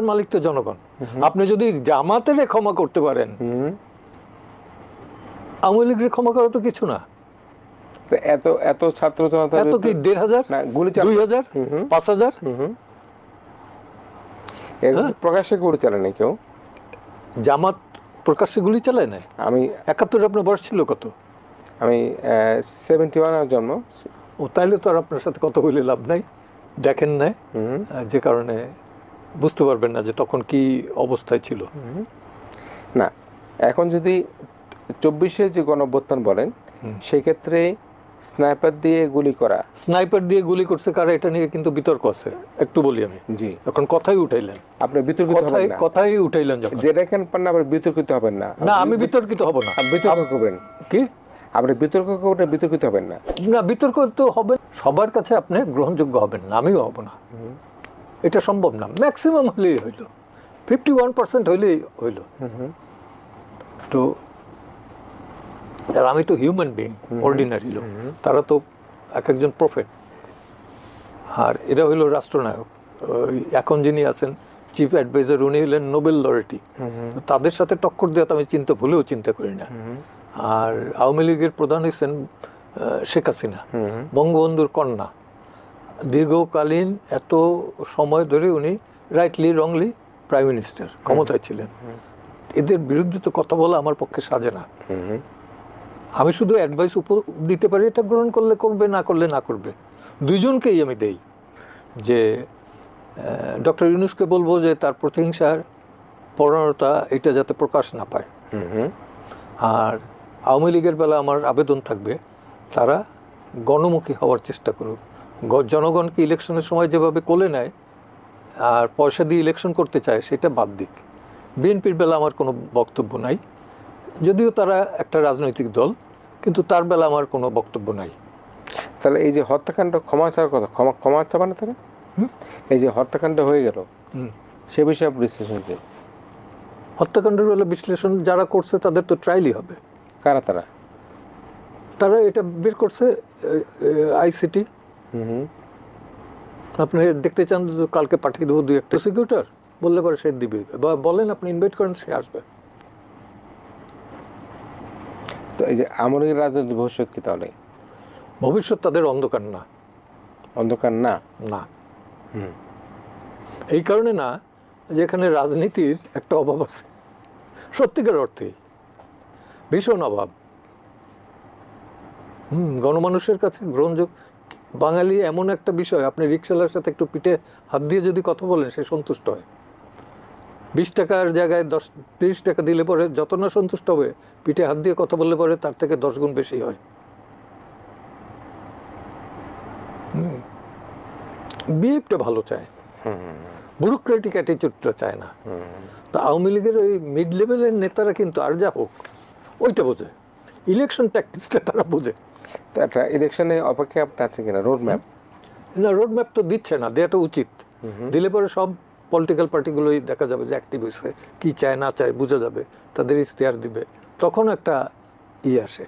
মালিক তো জনগণ। আপনি যদি জামাতের ক্ষমা করতে পারেন আওয়ামী লীগের ক্ষমা করা তো কিছু না। এত এত ছাত্র এত কি দেড় হাজার? না গুলি দুই হাজার। পাঁচ হাজার? হ্যাঁ। প্রকাশ্যে গুলি চালানি কেউ? জামাত প্রকাশ্যে গুলি চালায় নাই? আমি একাত্তরে আপনার বয়স ছিল কত? আমি সেভেন্টি ওয়ান জন্ম। ও তাইলে তো আর আপনার সাথে কথা বলে লাভ নাই। দেখেন নাই। যে কারণে বুঝতে পারবেন না যে তখন কি অবস্থায় ছিল। না এখন যদি চব্বিশে যে গণঅভ্যুত্থান বলেন সেক্ষেত্রে স্নাইপার দিয়ে গুলি করা। স্নাইপার দিয়ে গুলি করছে কারা এটা নিয়ে কিন্তু বিতর্ক আছে। একটু বলি আমি। জি। এখন কথাই উঠাইলেন। আপনি বিতর্কিত হবেন না। কথাই উঠাইলেন যখন। যে দেখেন পান না আপনি বিতর্কিত হবেন না। না আমি বিতর্কিত হব না। আপনি বিতর্ক করবেন। কি? আপনি বিতর্ক করবেন বিতর্কিত হবেন না। না বিতর্ক তো হবে সবার কাছে আপনি গ্রহণযোগ্য হবেন না আমিও হব না। এটা সম্ভব না। ম্যাক্সিমাম হলেই হইল। ফিফটি ওয়ান পার্সেন্ট হইলেই হইল। তো আর আমি তো হিউম্যান বিং অর্ডিনারি লোক। তারা তো এক একজন প্রফেট আর এরা হইল রাষ্ট্রনায়ক। এখন যিনি আছেন চিফ অ্যাডভাইজার উনি হলেন নোবেল লরেটি তাদের সাথে টক্কর দেওয়া তো আমি চিন্তা ভুলেও চিন্তা করি না। আর আওয়ামী লীগের প্রধান হয়েছেন শেখ হাসিনা। বঙ্গবন্ধুর কন্যা। দীর্ঘকালীন এত সময় ধরে উনি রাইটলি রংলি প্রাইম মিনিস্টার ক্ষমতায় ছিলেন। এদের বিরুদ্ধে তো কথা বলা আমার পক্ষে সাজে না। আমি শুধু অ্যাডভাইস উপর দিতে পারি এটা গ্রহণ করলে করবে না করলে না করবে। দুইজনকেই আমি দেই যে ডক্টর ইউনুসকে বলব যে তার প্রতিহিংসার প্রবণতা এটা যাতে প্রকাশ না পায়। আর আওয়ামী লীগের বেলা আমার আবেদন থাকবে তারা গণমুখী হওয়ার চেষ্টা করুক। জনগণকে ইলেকশনের সময় যেভাবে কোলে নেয় আর পয়সা দিয়ে ইলেকশন করতে চায় সেটা বাদ দিক। বিএনপির বেলা আমার কোনো বক্তব্য নাই। যদিও তারা একটা রাজনৈতিক দল কিন্তু তার বেলা আমার কোনো বক্তব্য নাই। তাহলে এই যে হত্যাকাণ্ড ক্ষমা চাওয়ার কথা ক্ষমা ক্ষমা চাবা না তারা? এই যে হত্যাকাণ্ড হয়ে গেল হুম। সে বিষয়ে বিশ্লেষণ কি হত্যাকাণ্ডের বেলা বিশ্লেষণ যারা করছে তাদের তো ট্রায়ালই হবে। কারা তারা? তারা এটা বের করছে আইসিটি। আপনি দেখতে চান কালকে পাঠিয়ে দেবো দুই একটা সিকিউটার বললে পরে সে দিবে। বা বলেন আপনি ইনভাইট করেন সে আসবে। তো এই যে আমলের রাজনৈতিক ভবিষ্যৎ কি তাহলে? ভবিষ্যৎ তাদের অন্ধকার না। অন্ধকার না? না। হুম। এই কারণে না যে এখানে রাজনীতির একটা অভাব আছে সত্যিকার অর্থে ভীষণ অভাব। হুম গণমানুষের কাছে গ্রহণযোগ্য বাঙালি এমন একটা বিষয় আপনি রিক্সাওয়ালার সাথে একটু পিঠে হাত দিয়ে যদি কথা বলেন সে সন্তুষ্ট হয়। বিশ টাকার জায়গায় দশ তিরিশ টাকা দিলে পরে যত না সন্তুষ্ট হবে পিঠে হাত দিয়ে কথা বললে পরে তার থেকে দশ গুণ বেশি হয়। বিহেভটা ভালো চায়। ব্যুরোক্রেটিক অ্যাটিচিউডটা চায় না। তো আওয়ামী লীগের ওই মিড লেভেলের নেতারা কিন্তু আর যা হোক ওইটা বোঝে। ইলেকশন প্র্যাকটিসটা তারা বোঝে। তো একটা ইলেকশনে অপেক্ষা আপনার আছে কিনা? রোড ম্যাপ না রোড ম্যাপ তো দিচ্ছে না দেওয়াটা উচিত। দিলে পরে সব পলিটিক্যাল পার্টিগুলোই দেখা যাবে যে অ্যাক্টিভ হয়েছে। কী চায় না চায় বোঝা যাবে। তাদের ইশতেহার দিবে। তখন একটা ই আসে।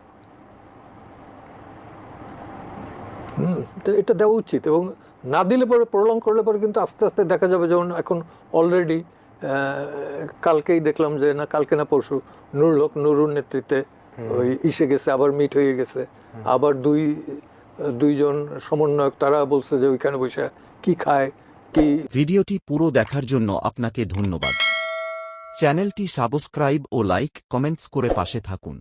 হুম এটা দেওয়া উচিত এবং না দিলে পরে প্রলং করলে পরে কিন্তু আস্তে আস্তে দেখা যাবে যেমন এখন অলরেডি কালকেই দেখলাম যে না কালকে না পরশু নুরুল হক নুরুর নেতৃত্বে ওই ইসে গেছে আবার মিট হয়ে গেছে। আবার দুই দুইজন সমন্বয়ক তারা বলছে যে ওইখানে বসে কি খায় কি ভিডিওটি পুরো দেখার জন্য আপনাকে ধন্যবাদ। চ্যানেলটি সাবস্ক্রাইব ও লাইক কমেন্টস করে পাশে থাকুন।